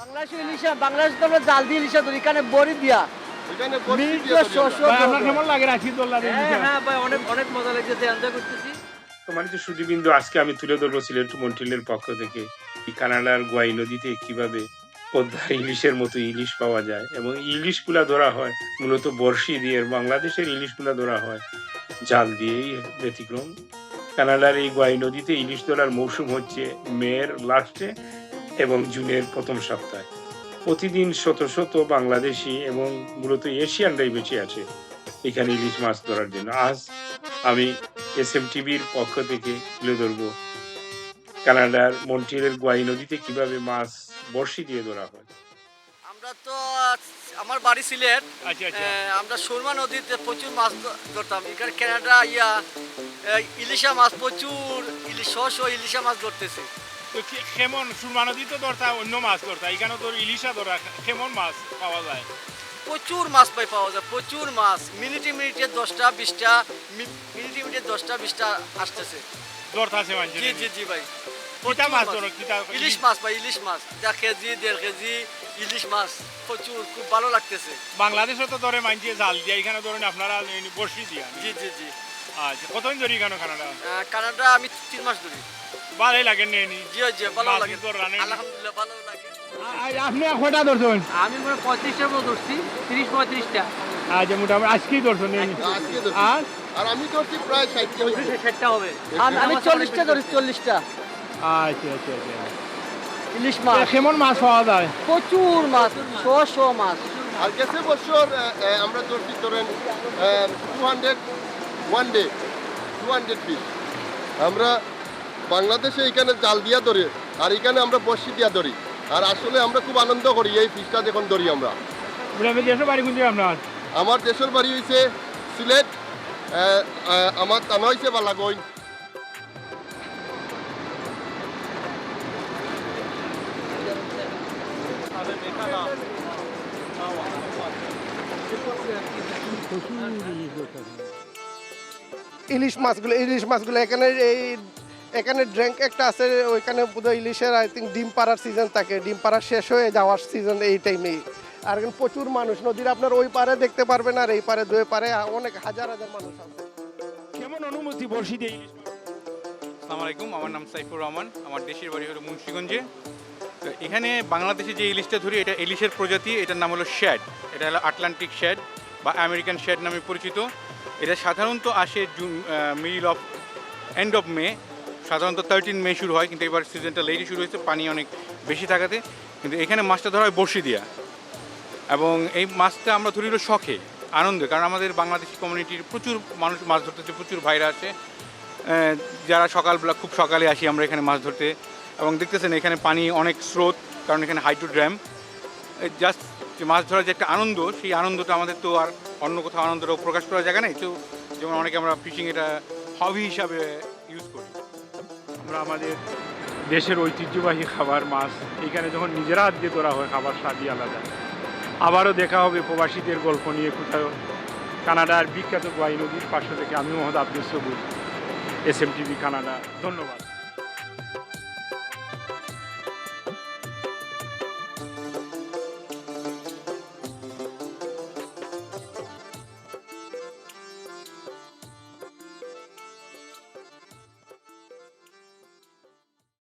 বাংলাদেশে ইলিশা বাংলাদেশে তো আমরা জাল দিয়ে ইলিশা ধরি এখানে বড়ি দিয়া। হ্যাঁ হ্যাঁ ভাই অনেক অনেক মজা লাগতেছে এনজয় করতেছি। সম্মানিত সুদীবিন্দু আজকে আমি তুলে ধরবো সিলেট মন্ট্রিলের পক্ষ থেকে কানাডার গোয়াই নদীতে কীভাবে পদ্মার ইলিশের মতো ইলিশ পাওয়া যায় এবং ইলিশগুলা ধরা হয় মূলত বর্ষি দিয়ে বাংলাদেশের ইলিশগুলা ধরা হয় জাল দিয়েই ব্যতিক্রম। কানাডার এই গোয়াই নদীতে ইলিশ ধরার মৌসুম হচ্ছে মেয়ের লাস্টে। এবং জুনের প্রথম সপ্তাহে। প্রতিদিন শত শত বাংলাদেশি এবং মূলত এশিয়ানরাই বেঁচে আছে এখানে ইলিশ মাছ ধরার জন্য। আজ আমি এস এম টিভির পক্ষ থেকে তুলে ধরবো কানাডার মন্ট্রিলের গোয়াই নদীতে কীভাবে মাছ বর্ষি দিয়ে ধরা হয়। আমরা তো আমার বাড়ি সিলেট। আচ্ছা আচ্ছা। আমরা সুরমা নদীতে প্রচুর মাছ ধরতাম। এখানে কানাডা ইয়া ইলিশা মাছ প্রচুর ইলিশ শশ ইলিশা মাছ ধরতেছে। তো কেমন সুরমা নদী তো ধরতা অন্য মাছ ধরতা এখানে তোর ইলিশা ধরা কেমন মাছ পাওয়া যায়। প্রচুর মাছ পাই পাওয়া যায় প্রচুর মাছ। মিনিটে মিনিটে দশটা বিশটা মিনিটে মিনিটে দশটা বিশটা আসতেছে। ধরতা আছে মানুষ জি জি জি ভাই। প্রচুর মাছ মাছ। ধরো কিতা ইলিশ মাছ ভাই ইলিশ মাছ। দেড় কেজি দেড় কেজি ইলিশ মাছ। প্রচুর খুব ভালো লাগতেছে। বাংলাদেশে তো ধরে মানছে জাল দিয়া এখানে ধরেন আপনারা বর্ষি দিয়া। জি জি জি। আচ্ছা কতদিন ধরি কানাডা? কানাডা আমি তিন মাস ধরি। ভালোই লাগে নেই জি জি ভালো লাগে? আলহামদুলিল্লাহ ভালো লাগে। আপনি কয়টা ধরছেন? আমি মনে পঁয়ত্রিশটার মতো ধরছি তিরিশ পঁয়ত্রিশটা। আচ্ছা মোটামুটি আজকেই ধরছেন আজকে আর? আর আমি ধরছি প্রায় ষাটটি ষাটটা হবে। আমি আমি চল্লিশটা ধরি চল্লিশটা। আচ্ছা আচ্ছা আচ্ছা। ইলিশ মাছ কেমন মাছ পাওয়া যায়? প্রচুর মাছ শ শ মাছ। আর গেছে বছর আমরা ধরছি ধরেন two hundred one day two hundred piece আমরা বাংলাদেশে এখানে জাল দিয়া ধরি আর এখানে আমরা বর্ষি দিয়া ধরি। আর আসলে আমরা খুব আনন্দ করি এই ফিশটা যখন ধরি আমরা। আমার দেশের বাড়ি হয়েছে সিলেট আমার থানা হয়েছে বালাগঞ্জ ইলিশ মাছগুলো ইলিশ মাছগুলো এখানে এই এখানে ড্র্যাঙ্ক একটা আছে ওইখানে বোধহয় ইলিশের আই থিঙ্ক ডিম পাড়ার সিজন থাকে। ডিম পাড়া শেষ হয়ে যাওয়ার সিজন এই টাইমেই আর এখানে প্রচুর মানুষ। নদীর আপনার ওই পারে দেখতে পারবেন আর এই পারে দুই পারে অনেক হাজার হাজার মানুষ আছে। কেমন অনুমতি বর্ষি দিয়ে ইলিশ আসসালামু আলাইকুম আমার নাম সাইফুর রহমান। আমার দেশের বাড়ি হলো মুন্সিগঞ্জে। তো এখানে বাংলাদেশে যে ইলিশটা ধরি এটা ইলিশের প্রজাতি এটার নাম হলো শ্যাড এটা হলো আটলান্টিক শ্যাড বা আমেরিকান শেড নামে পরিচিত। এটা সাধারণত আসে June middle of, end of May, সাধারণত থার্টিন মে শুরু হয়, কিন্তু এবার সিজনটা লেটে শুরু হয়েছে, পানি অনেক বেশি থাকাতে। কিন্তু এখানে মাছটা ধরা হয় বড়শি দিয়া এবং এই মাছটা আমরা ধরি হলো শখে, আনন্দে, কারণ আমাদের বাংলাদেশি কমিউনিটির প্রচুর মানুষ মাছ ধরতেছে, প্রচুর ভাইরা আছে। যারা সকালবেলা, খুব সকালে আসি আমরা এখানে মাছ ধরতে। এবং দেখতেছেন এখানে পানি অনেক স্রোত, কারণ এখানে হাইড্রো ড্যাম। জাস্ট যে মাছ ধরার যে একটা আনন্দ, সেই আনন্দটা আমাদের তো আর অন্য কোথাও আনন্দটা প্রকাশ করার জায়গা নেই। তো যেমন অনেকে আমরা ফিশিং এটা হবি হিসাবে ইউজ করি। আমরা আমাদের দেশের ঐতিহ্যবাহী খাবার, মাছ, এখানে যখন নিজেরা হাত দিয়ে ধরা হয়, খাবার স্বাদই আলাদা। আবারও দেখা হবে প্রবাসীদের গল্প নিয়ে কোথাও। কানাডার বিখ্যাত গোয়াই নদীর পাশে থেকে আমি মোহাম্মদ আব্দুল সবুজ এস এম টিভি কানাডা। ধন্যবাদ।